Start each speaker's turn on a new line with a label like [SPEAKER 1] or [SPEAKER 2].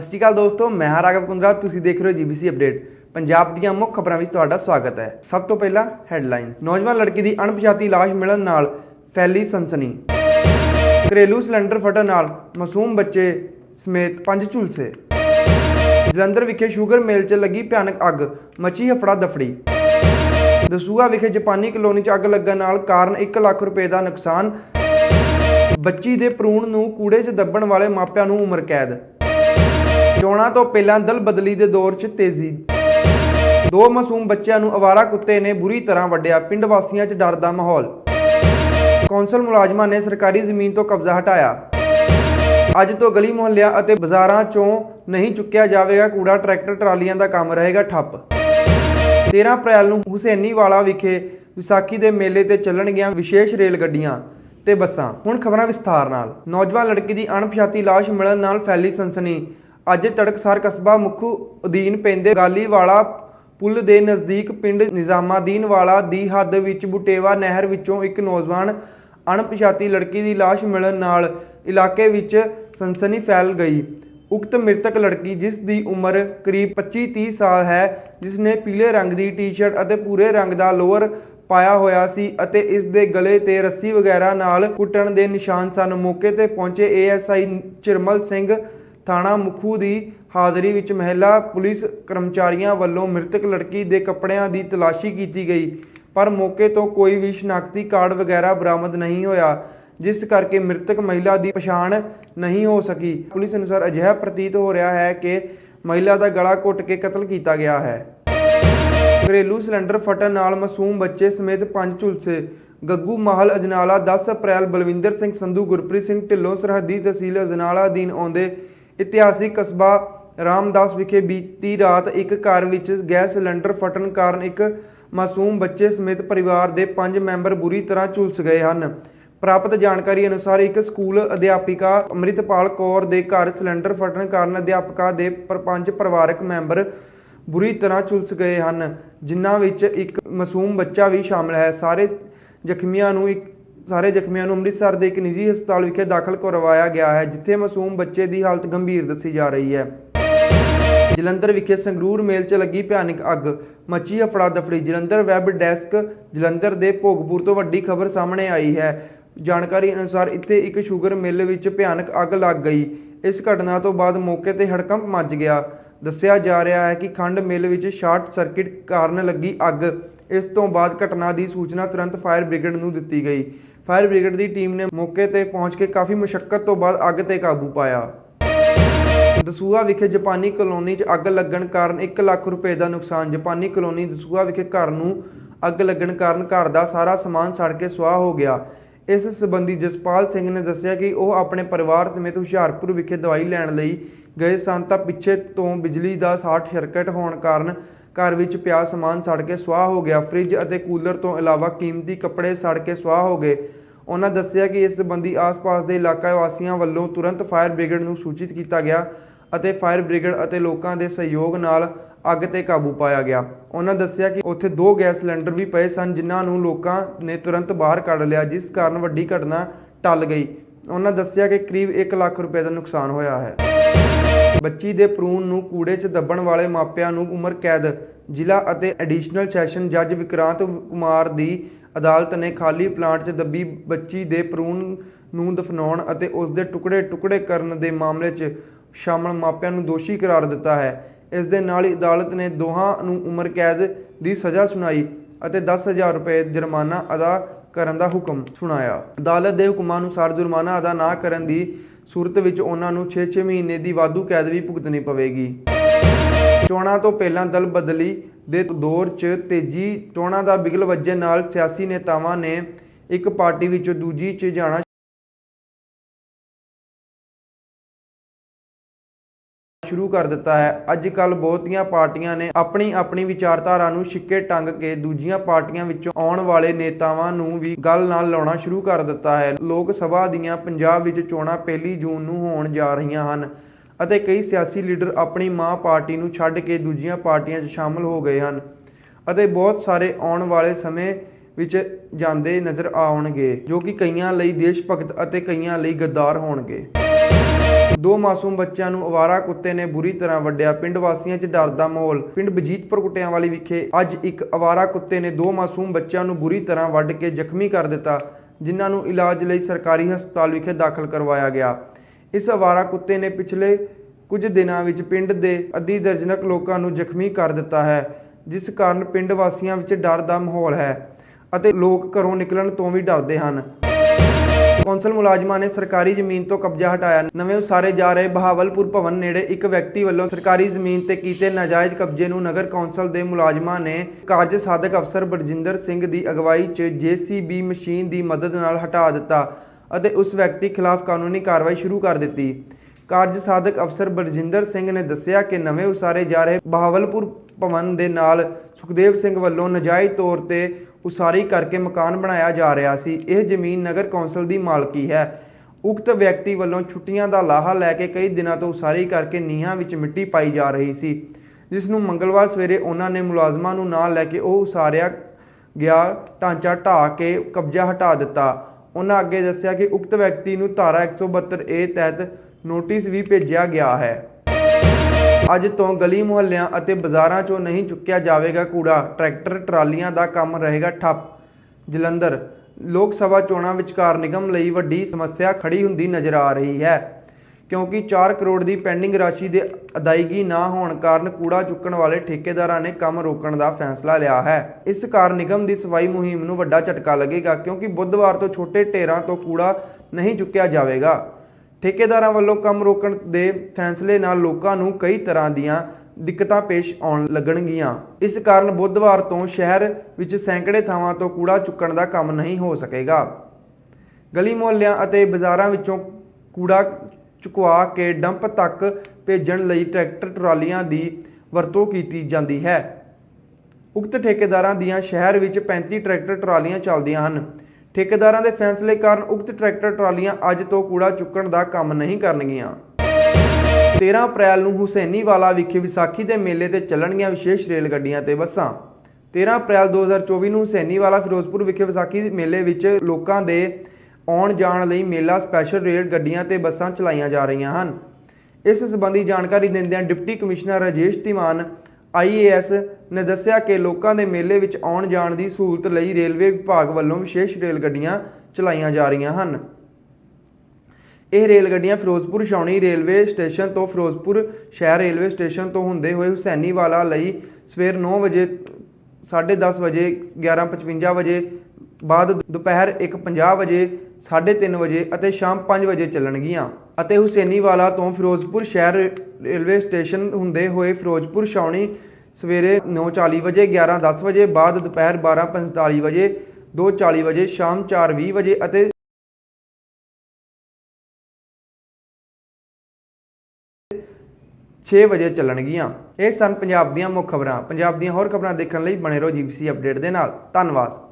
[SPEAKER 1] ਸਤਿ ਸ਼੍ਰੀ ਅਕਾਲ ਦੋਸਤੋ, ਮੈਂ ਹਾਂ ਰਾਘਵ ਕੁੰਦਰਾ, ਤੁਸੀਂ ਦੇਖ ਰਹੇ ਹੋ ਜੀਬੀਸੀ ਅਪਡੇਟ। ਪੰਜਾਬ ਦੀਆਂ ਮੁੱਖ ਖਬਰਾਂ ਵਿੱਚ ਤੁਹਾਡਾ ਸਵਾਗਤ ਹੈ। ਸਭ ਤੋਂ ਪਹਿਲਾਂ ਹੈਡਲਾਈਨਸ ਨੌਜਵਾਨ ਲੜਕੀ ਦੀ ਅਣਪਛਾਤੀ ਲਾਸ਼ ਮਿਲਣ ਨਾਲ ਫੈਲੀ ਸਨਸਨੀ। ਘਰੇਲੂ ਸਿਲੰਡਰ ਫਟਣ ਨਾਲ ਮਾਸੂਮ ਬੱਚੇ ਸਮੇਤ ਪੰਜ ਝੁਲਸੇ। ਜਲੰਧਰ ਵਿਖੇ ਸ਼ੂਗਰ ਮਿਲ 'ਚ ਲੱਗੀ ਭਿਆਨਕ ਅੱਗ ਮਚੀ ਹਫੜਾ ਦਫੜੀ। ਦਸੂਆ ਵਿਖੇ ਜਾਪਾਨੀ ਕਲੋਨੀ 'ਚ ਅੱਗ ਲੱਗਣ ਨਾਲ ਕਾਰਨ 1 ਲੱਖ ਰੁਪਏ ਦਾ ਨੁਕਸਾਨ। ਬੱਚੀ ਦੇ ਭਰੂਣ ਨੂੰ ਕੂੜੇ 'ਚ ਦੱਬਣ ਵਾਲੇ ਮਾਪਿਆਂ ਨੂੰ ਉਮਰ ਕੈਦ। ਚੋਣਾਂ ਤੋਂ ਪਹਿਲਾਂ ਦਲ ਬਦਲੀ ਦੇ ਦੌਰ 'ਚ ਤੇਜ਼ੀ। ਦੋ ਮਾਸੂਮ ਬੱਚਿਆਂ ਨੂੰ ਅਵਾਰਾ ਕੁੱਤੇ ਨੇ ਬੁਰੀ ਤਰ੍ਹਾਂ ਵੱਢਿਆ, ਪਿੰਡ ਵਾਸੀਆਂ 'ਚ ਡਰ ਦਾ ਮਾਹੌਲ। ਕੌਂਸਲ ਮੁਲਾਜ਼ਮਾਂ ਨੇ ਸਰਕਾਰੀ ਜ਼ਮੀਨ ਤੋਂ ਕਬਜ਼ਾ ਹਟਾਇਆ। ਅੱਜ ਤੋਂ ਗਲੀ ਮੁਹੱਲਿਆਂ ਅਤੇ ਬਾਜ਼ਾਰਾਂ 'ਚੋਂ ਨਹੀਂ ਚੁੱਕਿਆ ਜਾਵੇਗਾ ਕੂੜਾ, ਟਰੈਕਟਰ, ਟਰਾਲੀਆਂ ਦਾ ਕੰਮ ਰਹੇਗਾ ਠੱਪ। 13 ਅਪ੍ਰੈਲ ਨੂੰ ਹੁਸੈਨੀਵਾਲਾ ਵਿਖੇ ਵਿਸਾਖੀ ਦੇ ਮੇਲੇ ਤੇ ਚੱਲਣਗੀਆਂ ਵਿਸ਼ੇਸ਼ ਰੇਲ ਗੱਡੀਆਂ ਤੇ ਬੱਸਾਂ। ਹੁਣ ਖਬਰਾਂ ਵਿਸਥਾਰ ਨਾਲ। ਨੌਜਵਾਨ ਲੜਕੀ ਦੀ ਅਣਪਛਾਤੀ ਲਾਸ਼ ਮਿਲਣ ਨਾਲ ਫੈਲੀ ਸਨਸਨੀ। ਅੱਜ ਤੜਕਸਾਰ ਕਸਬਾ ਮੁੱਖੂ ਅਧੀਨ ਪੈਂਦੇ ਗਾਲੀਵਾਲਾ ਪੁਲ ਦੇ ਨਜ਼ਦੀਕ ਪਿੰਡ ਨਿਜ਼ਾਮਾਦੀਨ ਵਾਲਾ ਦੀ ਹੱਦ ਵਿੱਚ ਬੁਟੇਵਾ ਨਹਿਰ ਵਿੱਚੋਂ ਇੱਕ ਨੌਜਵਾਨ ਅਣਪਛਾਤੀ ਲੜਕੀ ਦੀ ਲਾਸ਼ ਮਿਲਣ ਨਾਲ ਇਲਾਕੇ ਵਿੱਚ ਸਨਸਨੀ ਫੈਲ ਗਈ। ਉਕਤ ਮ੍ਰਿਤਕ ਲੜਕੀ ਜਿਸ ਦੀ ਉਮਰ ਕਰੀਬ 25-30 ਸਾਲ ਹੈ, ਜਿਸ ਨੇ ਪੀਲੇ ਰੰਗ ਦੀ ਟੀ-ਸ਼ਰਟ ਅਤੇ ਭੂਰੇ ਰੰਗ ਦਾ ਲੋਅਰ ਪਾਇਆ ਹੋਇਆ ਸੀ ਅਤੇ ਇਸ ਦੇ ਗਲੇ ਤੇ ਰੱਸੀ ਵਗੈਰਾ ਨਾਲ ਕੁੱਟਣ ਦੇ ਨਿਸ਼ਾਨ ਸਨ। ਮੌਕੇ ਤੇ ਪਹੁੰਚੇ ਏਐਸਆਈ ਚਿਰਮਲ ਸਿੰਘ ਥਾਣਾ ਮੁਖੂ ਦੀ ਹਾਜ਼ਰੀ ਵਿੱਚ ਮਹਿਲਾ, ਪੁਲਿਸ ਕਰਮਚਾਰੀਆਂ ਵੱਲੋਂ ਮ੍ਰਿਤਕ ਲੜਕੀ ਦੇ ਕੱਪੜਿਆਂ ਦੀ ਤਲਾਸ਼ੀ ਕੀਤੀ ਗਈ, ਪਰ ਮੌਕੇ ਤੋਂ ਕੋਈ ਵੀ ਸ਼ਨਾਖਤੀ ਕਾਰਡ ਵਗੈਰਾ ਬਰਾਮਦ ਨਹੀਂ ਹੋਇਆ, ਜਿਸ ਕਰਕੇ ਮ੍ਰਿਤਕ ਮਹਿਲਾ ਦੀ ਪਛਾਣ ਨਹੀਂ ਹੋ ਸਕੀ। ਪੁਲਿਸ ਅਨੁਸਾਰ ਅਜਿਹਾ ਪ੍ਰਤੀਤ ਹੋ ਰਿਹਾ ਹੈ ਕਿ ਮਹਿਲਾ ਦਾ ਗਲਾ ਘੁੱਟ ਕੇ ਕਤਲ ਕੀਤਾ ਗਿਆ ਹੈ। ਘਰੇਲੂ ਸਿਲੰਡਰ ਫਟਣ ਨਾਲ ਮਾਸੂਮ ਬੱਚੇ ਸਮੇਤ ਪੰਜ ਝੁਲਸੇ, ਗੱਗੂ ਮਾਹਲ, ਅਜਨਾਲਾ 10 ਅਪ੍ਰੈਲ, ਬਲਵਿੰਦਰ ਸਿੰਘ ਸੰਧੂ, ਗੁਰਪ੍ਰੀਤ ਸਿੰਘ ਢਿੱਲੋਂ, ਸਰਹੱਦੀ ਤਹਿਸੀਲ ਅਜਨਾਲਾ ਅਧੀਨ ਆਉਂਦੇ ਇਤਿਹਾਸਿਕ ਕਸਬਾ ਰਾਮਦਾਸ ਵਿਖੇ ਬੀਤੀ ਰਾਤ ਇੱਕ ਘਰ ਵਿੱਚ ਗੈਸ ਸਿਲੰਡਰ ਫਟਣ ਕਾਰਨ ਇੱਕ ਮਾਸੂਮ ਬੱਚੇ ਸਮੇਤ ਪਰਿਵਾਰ ਦੇ ਪੰਜ ਮੈਂਬਰ ਬੁਰੀ ਤਰ੍ਹਾਂ ਝੁਲਸ ਗਏ ਹਨ। ਪ੍ਰਾਪਤ ਜਾਣਕਾਰੀ ਅਨੁਸਾਰ ਇੱਕ ਸਕੂਲ ਅਧਿਆਪਿਕਾ ਅੰਮ੍ਰਿਤਪਾਲ ਕੌਰ ਦੇ ਘਰ ਸਿਲੰਡਰ ਫਟਣ ਕਾਰਨ ਅਧਿਆਪਕਾ ਦੇ ਪਰ ਪੰਜ ਪਰਿਵਾਰਕ ਮੈਂਬਰ ਬੁਰੀ ਤਰ੍ਹਾਂ ਝੁਲਸ ਗਏ ਹਨ, ਜਿਨ੍ਹਾਂ ਵਿੱਚ ਇੱਕ ਮਾਸੂਮ ਬੱਚਾ ਵੀ ਸ਼ਾਮਲ ਹੈ। ਸਾਰੇ ਜ਼ਖਮੀਆਂ ਨੂੰ ਇੱਕ ਸਾਰੇ ਜ਼ਖਮੀਆਂ ਨੂੰ ਅੰਮ੍ਰਿਤਸਰ ਦੇ ਇੱਕ ਨਿੱਜੀ ਹਸਪਤਾਲ ਵਿਖੇ ਦਾਖਲ ਕਰਵਾਇਆ ਗਿਆ ਹੈ, ਜਿੱਥੇ ਮਾਸੂਮ ਬੱਚੇ ਦੀ ਹਾਲਤ ਗੰਭੀਰ ਦੱਸੀ ਜਾ ਰਹੀ ਹੈ। ਜਲੰਧਰ ਵਿਖੇ ਸੰਗਰੂਰ ਮੇਲ 'ਚ ਲੱਗੀ ਭਿਆਨਕ ਅੱਗ। ਮੱਚੀ ਅਫੜਾ ਦਫੜੀ ਜਲੰਧਰ ਵੈਬ ਡੈਸਕ ਜਲੰਧਰ ਦੇ ਭੋਗਪੁਰ ਤੋਂ ਵੱਡੀ ਖਬਰ ਸਾਹਮਣੇ ਆਈ ਹੈ। ਜਾਣਕਾਰੀ ਅਨੁਸਾਰ ਇੱਥੇ ਇੱਕ ਸ਼ੂਗਰ ਮਿੱਲ ਵਿੱਚ ਭਿਆਨਕ ਅੱਗ ਲੱਗ ਗਈ। ਇਸ ਘਟਨਾ ਤੋਂ ਬਾਅਦ ਮੌਕੇ ਤੇ ਹੜਕੰਪ ਮੱਚ ਗਿਆ। ਦੱਸਿਆ ਜਾ ਰਿਹਾ ਹੈ ਕਿ ਖੰਡ ਮਿੱਲ ਵਿੱਚ ਸ਼ਾਰਟ ਸਰਕਟ ਕਾਰਨ ਲੱਗੀ ਅੱਗ। ਇਸ ਤੋਂ ਬਾਅਦ ਘਟਨਾ ਦੀ ਸੂਚਨਾ ਤੁਰੰਤ ਫਾਇਰ ਬ੍ਰਿਗੇਡ ਨੂੰ ਦਿੱਤੀ ਗਈ। ਫਾਇਰ ਬ੍ਰਿਗੇਡ ਦੀ ਟੀਮ ਨੇ ਮੌਕੇ ਤੇ ਪਹੁੰਚ ਕੇ ਕਾਫੀ ਮੁਸ਼ਕਲ ਤੋਂ ਬਾਅਦ ਅੱਗ ਤੇ ਕਾਬੂ ਪਾਇਆ। ਦਸੂਆ ਵਿਖੇ ਜਾਪਾਨੀ ਕਲੋਨੀ 'ਚ ਅੱਗ ਲੱਗਣ ਕਾਰਨ 1 ਲੱਖ ਰੁਪਏ ਦਾ ਨੁਕਸਾਨ। ਜਾਪਾਨੀ ਕਲੋਨੀ ਦਸੂਆ ਵਿਖੇ ਘਰ ਨੂੰ ਅੱਗ ਲੱਗਣ ਕਾਰਨ ਘਰ ਦਾ ਸਾਰਾ ਸਮਾਨ ਸੜ ਕੇ ਸੁਆਹ ਹੋ ਗਿਆ। ਇਸ ਸਬੰਧੀ ਜਸਪਾਲ ਸਿੰਘ ਨੇ ਦੱਸਿਆ ਕਿ ਉਹ ਆਪਣੇ ਪਰਿਵਾਰ ਸਮੇਤ ਹੁਸ਼ਿਆਰਪੁਰ ਵਿਖੇ ਦਵਾਈ ਲੈਣ ਲਈ ਗਏ ਸਨ ਤਾਂ ਪਿੱਛੇ ਤੋਂ ਬਿਜਲੀ ਦਾ ਸ਼ਾਰਟ ਸਰਕਟ ਹੋਣ ਕਾਰਨ ਘਰ ਵਿੱਚ ਪਿਆ ਸਮਾਨ ਸੜ ਕੇ ਸੁਆਹ ਹੋ ਗਿਆ। ਫ੍ਰਿਜ ਅਤੇ ਕੂਲਰ ਤੋਂ ਇਲਾਵਾ ਕੀਮਤੀ ਕੱਪੜੇ ਸੜ ਕੇ ਸੁਆਹ ਹੋ ਗਏ। ਉਹਨਾਂ ਦੱਸਿਆ ਕਿ ਇਸ ਸੰਬੰਧੀ ਆਸ-ਪਾਸ ਦੇ ਇਲਾਕਾ ਵਾਸੀਆਂ ਵੱਲੋਂ ਤੁਰੰਤ ਫਾਇਰ ਬ੍ਰਿਗੇਡ ਨੂੰ ਸੂਚਿਤ ਕੀਤਾ ਗਿਆ ਅਤੇ ਫਾਇਰ ਬ੍ਰਿਗੇਡ ਅਤੇ ਲੋਕਾਂ ਦੇ ਸਹਿਯੋਗ ਨਾਲ ਅੱਗ ਤੇ ਕਾਬੂ ਪਾਇਆ ਗਿਆ। ਉਹਨਾਂ ਦੱਸਿਆ ਕਿ ਉੱਥੇ ਦੋ ਗੈਸ ਸਿਲੰਡਰ ਵੀ ਪਏ ਸਨ, ਜਿਨ੍ਹਾਂ ਨੂੰ ਲੋਕਾਂ ਨੇ ਤੁਰੰਤ ਬਾਹਰ ਕੱਢ ਲਿਆ, ਜਿਸ ਕਾਰਨ ਵੱਡੀ ਘਟਨਾ ਟਲ ਗਈ। ਉਹਨਾਂ ਦੱਸਿਆ ਕਿ ਕਰੀਬ 1 ਲੱਖ ਰੁਪਏ ਦਾ ਨੁਕਸਾਨ ਹੋਇਆ ਹੈ। ਬੱਚੀ ਦੇ ਭਰੂਣ ਨੂੰ ਕੂੜੇ 'ਚ ਦੱਬਣ ਵਾਲੇ ਮਾਪਿਆਂ ਨੂੰ ਉਮਰ ਕੈਦ, ਜ਼ਿਲ੍ਹਾ ਅਤੇ ਐਡੀਸ਼ਨਲ ਸੈਸ਼ਨ ਜੱਜ ਵਿਕਰਾਂਤ ਕੁਮਾਰ ਦੀ ਅਦਾਲਤ ਨੇ ਖਾਲੀ ਪਲਾਂਟ 'ਚ ਦੱਬੀ ਬੱਚੀ ਦੇ ਭਰੂਣ ਨੂੰ ਦਫਨਾਉਣ ਅਤੇ ਉਸ ਦੇ ਟੁਕੜੇ-ਟੁਕੜੇ ਕਰਨ ਦੇ ਮਾਮਲੇ 'ਚ ਸ਼ਾਮਲ ਮਾਪਿਆਂ ਨੂੰ ਦੋਸ਼ੀ ਕਰਾਰ ਦਿੱਤਾ ਹੈ। ਇਸ ਦੇ ਨਾਲ ਹੀ ਅਦਾਲਤ ਨੇ ਦੋਹਾਂ ਨੂੰ ਉਮਰ ਕੈਦ ਦੀ ਸਜ਼ਾ ਸੁਣਾਈ ਅਤੇ 10000 ਰੁਪਏ ਜੁਰਮਾਨਾ ਅਦਾ ਕਰਨ ਦਾ ਹੁਕਮ ਸੁਣਾਇਆ। ਅਦਾਲਤ ਦੇ ਹੁਕਮਾਂ ਅਨੁਸਾਰ ਜੁਰਮਾਨਾ ਅਦਾ ਨਾ ਕਰਨ ਦੀ ਸੂਰਤ ਵਿੱਚ ਉਹਨਾਂ ਨੂੰ 6-6 ਮਹੀਨੇ ਦੀ ਵਾਧੂ ਕੈਦ ਵੀ ਭੁਗਤਣੀ ਪਵੇਗੀ। ਚੋਣਾਂ ਤੋਂ ਪਹਿਲਾਂ ਦਲ ਬਦਲੀ ਦੇ ਦੌਰ 'ਚ ਤੇਜ਼ੀ, ਚੋਣਾਂ ਦਾ ਬਿਗਲ ਵੱਜਣ ਨਾਲ ਸਿਆਸੀ ਨੇਤਾਵਾਂ ਨੇ ਇੱਕ ਪਾਰਟੀ ਵਿੱਚੋਂ ਦੂਜੀ 'ਚ ਜਾਣਾ ਸ਼ੁਰੂ ਕਰ ਦਿੱਤਾ ਹੈ। ਅੱਜ ਕੱਲ ਬਹੁਤੀਆਂ ਪਾਰਟੀਆਂ ਨੇ ਆਪਣੀ ਆਪਣੀ ਵਿਚਾਰਧਾਰਾ ਨੂੰ ਛਿੱਕੇ ਟੰਗ ਕੇ ਦੂਜੀਆਂ ਪਾਰਟੀਆਂ ਵਿੱਚੋਂ ਆਉਣ ਵਾਲੇ ਨੇਤਾਵਾਂ ਨੂੰ ਵੀ ਗੱਲ ਨਾਲ ਲਾਉਣਾ ਸ਼ੁਰੂ ਕਰ ਦਿੱਤਾ ਹੈ। ਲੋਕ ਸਭਾ ਦੀਆਂ ਪੰਜਾਬ ਵਿੱਚ ਚੋਣਾਂ ਪਹਿਲੀ ਜੂਨ ਨੂੰ ਹੋਣ ਜਾ ਰਹੀਆਂ ਹਨ ਅਤੇ ਕਈ ਸਿਆਸੀ ਲੀਡਰ ਆਪਣੀ ਮਾਂ ਪਾਰਟੀ ਨੂੰ ਛੱਡ ਕੇ ਦੂਜੀਆਂ ਪਾਰਟੀਆਂ 'ਚ ਸ਼ਾਮਲ ਹੋ ਗਏ ਹਨ ਅਤੇ ਬਹੁਤ ਸਾਰੇ ਆਉਣ ਵਾਲੇ ਸਮੇਂ ਵਿੱਚ ਜਾਂਦੇ ਨਜ਼ਰ ਆਉਣਗੇ, ਜੋ ਕਿ ਕਈਆਂ ਲਈ ਦੇਸ਼ ਭਗਤ ਅਤੇ ਕਈਆਂ ਲਈ ਗੱਦਾਰ ਹੋਣਗੇ। ਦੋ ਮਾਸੂਮ ਬੱਚਿਆਂ ਨੂੰ ਅਵਾਰਾ ਕੁੱਤੇ ਨੇ ਬੁਰੀ ਤਰ੍ਹਾਂ ਵੱਢਿਆ। ਪਿੰਡ ਵਾਸੀਆਂ 'ਚ ਡਰ ਦਾ ਮਾਹੌਲ। ਪਿੰਡ ਬਜੀਤਪੁਰ ਕੁੱਟਿਆਂਵਾਲੀ ਵਿਖੇ ਅੱਜ ਇੱਕ ਅਵਾਰਾ ਕੁੱਤੇ ਨੇ ਦੋ ਮਾਸੂਮ ਬੱਚਿਆਂ ਨੂੰ ਬੁਰੀ ਤਰ੍ਹਾਂ ਵੱਢ ਕੇ ਜ਼ਖਮੀ ਕਰ ਦਿੱਤਾ, ਜਿਨ੍ਹਾਂ ਨੂੰ ਇਲਾਜ ਲਈ ਸਰਕਾਰੀ ਹਸਪਤਾਲ ਵਿਖੇ ਦਾਖਲ ਕਰਵਾਇਆ ਗਿਆ। ਇਸ ਅਵਾਰਾ ਕੁੱਤੇ ਨੇ ਪਿਛਲੇ ਕੁਝ ਦਿਨਾਂ ਵਿੱਚ ਪਿੰਡ ਦੇ ਅੱਧੀ ਦਰਜਨਕ ਲੋਕਾਂ ਨੂੰ ਜ਼ਖਮੀ ਕਰ ਦਿੱਤਾ ਹੈ, ਜਿਸ ਕਾਰਨ ਪਿੰਡ ਵਾਸੀਆਂ ਵਿੱਚ ਡਰ ਦਾ ਮਾਹੌਲ ਹੈ ਅਤੇ ਲੋਕ ਘਰੋਂ ਨਿਕਲਣ ਤੋਂ ਵੀ ਡਰਦੇ ਹਨ। ਕੌਂਸਲ ਮੁਲਾਜ਼ਮਾਂ ਨੇ ਸਰਕਾਰੀ ਜ਼ਮੀਨ ਤੋਂ ਕਬਜ਼ਾ ਹਟਾਇਆ। ਨਵੇਂ ਉਸਾਰੇ ਜਾ ਰਹੇ ਬਹਾਵਲਪੁਰ ਭਵਨ ਨੇੜੇ ਇੱਕ ਵਿਅਕਤੀ ਵੱਲੋਂ ਸਰਕਾਰੀ ਜ਼ਮੀਨ ਤੇ ਕੀਤੇ ਨਾਜਾਇਜ਼ ਕਬਜ਼ੇ ਨੂੰ ਨਗਰ ਕੌਂਸਲ ਦੇ ਮੁਲਾਜ਼ਮਾਂ ਨੇ ਕਾਰਜ ਸਾਧਕ ਅਫਸਰ ਬਰਜਿੰਦਰ ਸਿੰਘ ਦੀ ਅਗਵਾਈ 'ਚ ਜੀਸੀਬੀ ਮਸ਼ੀਨ ਦੀ ਮਦਦ ਨਾਲ ਹਟਾ ਦਿੱਤਾ ਅਤੇ ਉਸ ਵਿਅਕਤੀ ਖਿਲਾਫ ਕਾਨੂੰਨੀ ਕਾਰਵਾਈ ਸ਼ੁਰੂ ਕਰ ਦਿੱਤੀ। ਕਾਰਜ ਸਾਧਕ ਅਫਸਰ ਬਰਜਿੰਦਰ ਸਿੰਘ ਨੇ ਦੱਸਿਆ ਕਿ ਨਵੇਂ ਉਸਾਰੇ ਜਾ ਰਹੇ ਬਹਾਵਲਪੁਰ ਭਵਨ ਦੇ ਨਾਲ ਸੁਖਦੇਵ ਸਿੰਘ ਵੱਲੋਂ ਨਜਾਇਜ਼ ਤੌਰ ਤੇ ਉਸਾਰੀ ਕਰਕੇ ਮਕਾਨ ਬਣਾਇਆ ਜਾ ਰਿਹਾ ਸੀ। ਇਹ ਜ਼ਮੀਨ ਨਗਰ ਕੌਂਸਲ ਦੀ ਮਾਲਕੀ ਹੈ। ਉਕਤ ਵਿਅਕਤੀ ਵੱਲੋਂ ਛੁੱਟੀਆਂ ਦਾ ਲਾਹਾ ਲੈ ਕੇ ਕਈ ਦਿਨਾਂ ਤੋਂ ਉਸਾਰੀ ਕਰਕੇ ਨੀਹਾਂ ਵਿੱਚ ਮਿੱਟੀ ਪਾਈ ਜਾ ਰਹੀ ਸੀ, ਜਿਸ ਨੂੰ ਮੰਗਲਵਾਰ ਸਵੇਰੇ ਉਹਨਾਂ ਨੇ ਮੁਲਾਜ਼ਮਾਂ ਨੂੰ ਨਾਲ ਲੈ ਕੇ ਉਹ ਉਸਾਰਿਆ ਗਿਆ, ਢਾਂਚਾ ਢਾਹ ਕੇ ਕਬਜ਼ਾ ਹਟਾ ਦਿੱਤਾ। ਉਹਨਾਂ ਅੱਗੇ ਦੱਸਿਆ ਕਿ ਉਕਤ ਵਿਅਕਤੀ ਨੂੰ ਧਾਰਾ 172 ਏ ਤਹਿਤ ਨੋਟਿਸ ਵੀ ਭੇਜਿਆ ਗਿਆ ਹੈ। ਅੱਜ ਤੋਂ ਗਲੀ ਮੁਹੱਲਿਆਂ ਅਤੇ ਬਾਜ਼ਾਰਾਂ 'ਚੋਂ ਨਹੀਂ ਚੁੱਕਿਆ ਜਾਵੇਗਾ ਕੂੜਾ, ਟਰੈਕਟਰ, ਟਰਾਲੀਆਂ ਦਾ ਕੰਮ ਰਹੇਗਾ ਠੱਪ। ਜਲੰਧਰ, ਲੋਕ ਸਭਾ ਚੋਣਾਂ ਵਿਚਕਾਰ ਨਿਗਮ ਲਈ ਵੱਡੀ ਸਮੱਸਿਆ ਖੜੀ ਹੁੰਦੀ ਨਜ਼ਰ ਆ ਰਹੀ ਹੈ। ਕਿਉਂਕਿ 4 ਕਰੋੜ ਦੀ ਪੈਂਡਿੰਗ ਰਾਸ਼ੀ ਦੇ ਅਦਾਇਗੀ ਨਾ ਹੋਣ ਕਾਰਨ ਕੂੜਾ ਚੁੱਕਣ ਵਾਲੇ ਠੇਕੇਦਾਰਾਂ ਨੇ ਕੰਮ ਰੋਕਣ ਦਾ ਫੈਸਲਾ ਲਿਆ ਹੈ। ਇਸ ਕਾਰਨ ਨਿਗਮ ਦੀ ਸਫ਼ਾਈ ਮੁਹਿੰਮ ਨੂੰ ਵੱਡਾ ਝਟਕਾ ਲੱਗੇਗਾ ਕਿਉਂਕਿ ਬੁੱਧਵਾਰ ਤੋਂ ਛੋਟੇ ਢੇਰਾਂ ਤੋਂ ਕੂੜਾ ਨਹੀਂ ਚੁੱਕਿਆ ਜਾਵੇਗਾ। ਠੇਕੇਦਾਰਾਂ ਵੱਲੋਂ ਕੰਮ ਰੋਕਣ ਦੇ ਫੈਸਲੇ ਨਾਲ ਲੋਕਾਂ ਨੂੰ ਕਈ ਤਰ੍ਹਾਂ ਦੀਆਂ ਦਿੱਕਤਾਂ ਪੇਸ਼ ਆਉਣ ਲੱਗਣਗੀਆਂ। ਇਸ ਕਾਰਨ ਬੁੱਧਵਾਰ ਤੋਂ ਸ਼ਹਿਰ ਵਿੱਚ ਸੈਂਕੜੇ ਥਾਵਾਂ ਤੋਂ ਕੂੜਾ ਚੁੱਕਣ ਦਾ ਕੰਮ ਨਹੀਂ ਹੋ ਸਕੇਗਾ। ਗਲੀ ਮੁਹੱਲਿਆਂ ਅਤੇ ਬਾਜ਼ਾਰਾਂ ਵਿੱਚੋਂ ਕੂੜਾ ਚੁਕਵਾ ਕੇ ਡੰਪ ਤੱਕ ਭੇਜਣ ਲਈ ਟਰੈਕਟਰ ਟਰਾਲੀਆਂ ਦੀ ਵਰਤੋਂ ਕੀਤੀ ਜਾਂਦੀ ਹੈ। ਉਕਤ ਠੇਕੇਦਾਰਾਂ ਦੀਆਂ ਸ਼ਹਿਰ ਵਿੱਚ 35 ਟਰੈਕਟਰ ਟਰਾਲੀਆਂ ਚੱਲਦੀਆਂ ਹਨ। ਠੇਕੇਦਾਰਾਂ ਦੇ ਫੈਸਲੇ ਕਾਰਨ ਉਕਤ ਟਰੈਕਟਰ ਟਰਾਲੀਆਂ ਅੱਜ ਤੋਂ ਕੂੜਾ ਚੁੱਕਣ ਦਾ ਕੰਮ ਨਹੀਂ ਕਰਨਗੀਆਂ। 13 ਅਪ੍ਰੈਲ ਨੂੰ ਹੁਸੈਨੀਵਾਲਾ ਵਿਖੇ ਵਿਸਾਖੀ ਦੇ ਮੇਲੇ ਤੇ ਚੱਲਣਗੀਆਂ ਵਿਸ਼ੇਸ਼ ਰੇਲ ਗੱਡੀਆਂ ਤੇ ਬੱਸਾਂ। 13 ਅਪ੍ਰੈਲ 2024 ਨੂੰ ਹੁਸੈਨੀਵਾਲਾ ਫਿਰੋਜ਼ਪੁਰ ਵਿਖੇ ਵਿਸਾਖੀ ਦੇ ਮੇਲੇ ਵਿੱਚ ਲੋਕਾਂ ਦੇ ਆਉਣ ਜਾਣ ਲਈ ਮੇਲਾ ਸਪੈਸ਼ਲ ਰੇਲ ਗੱਡੀਆਂ ਤੇ ਬੱਸਾਂ ਚਲਾਈਆਂ ਜਾ ਰਹੀਆਂ ਹਨ। ਇਸ ਸੰਬੰਧੀ ਜਾਣਕਾਰੀ ਦਿੰਦਿਆਂ deputy commissioner Rajesh Dhiman IAS ਨੇ ਦੱਸਿਆ ਕਿ ਲੋਕਾਂ ਦੇ ਮੇਲੇ ਵਿੱਚ ਆਉਣ ਜਾਣ ਦੀ ਸਹੂਲਤ ਲਈ ਰੇਲਵੇ ਵਿਭਾਗ ਵੱਲੋਂ ਵਿਸ਼ੇਸ਼ ਰੇਲ ਗੱਡੀਆਂ ਚਲਾਈਆਂ ਜਾ ਰਹੀਆਂ ਹਨ। ਇਹ ਰੇਲ ਗੱਡੀਆਂ ਫਿਰੋਜ਼ਪੁਰ ਛਾਉਣੀ ਰੇਲਵੇ ਸਟੇਸ਼ਨ ਤੋਂ ਫਿਰੋਜ਼ਪੁਰ ਸ਼ਹਿਰ ਰੇਲਵੇ ਸਟੇਸ਼ਨ ਤੋਂ ਹੁੰਦੇ ਹੋਏ ਹੁਸੈਨੀਵਾਲਾ ਲਈ ਸਵੇਰ 9 ਵਜੇ 10:30 ਵਜੇ 11:55 ਵਜੇ ਬਾਅਦ ਦੁਪਹਿਰ 1:50 ਵਜੇ 3:30 ਵਜੇ ਅਤੇ ਸ਼ਾਮ 5 ਵਜੇ ਚੱਲਣਗੀਆਂ ਅਤੇ ਹੁਸੈਨੀਵਾਲਾ ਤੋਂ ਫਿਰੋਜ਼ਪੁਰ ਸ਼ਹਿਰ ਰੇਲਵੇ ਸਟੇਸ਼ਨ ਹੁੰਦੇ ਹੋਏ ਫਿਰੋਜ਼ਪੁਰ ਛਾਉਣੀ ਸਵੇਰੇ 9:40 ਵਜੇ 11:10 ਵਜੇ, ਬਾਅਦ ਦੁਪਹਿਰ 12:45 ਵਜੇ 2:40 ਵਜੇ, ਸ਼ਾਮ 4:20 ਵਜੇ ਅਤੇ ਛੇ ਵਜੇ ਚੱਲਣਗੀਆਂ। ਇਹ ਸਨ ਪੰਜਾਬ ਦੀਆਂ ਮੁੱਖ ਖਬਰਾਂ। ਪੰਜਾਬ ਦੀਆਂ ਹੋਰ ਖਬਰਾਂ ਦੇਖਣ ਲਈ ਬਣੇ ਰਹੋ ਜੀਬੀਸੀ ਅਪਡੇਟ ਦੇ ਨਾਲ। ਧੰਨਵਾਦ।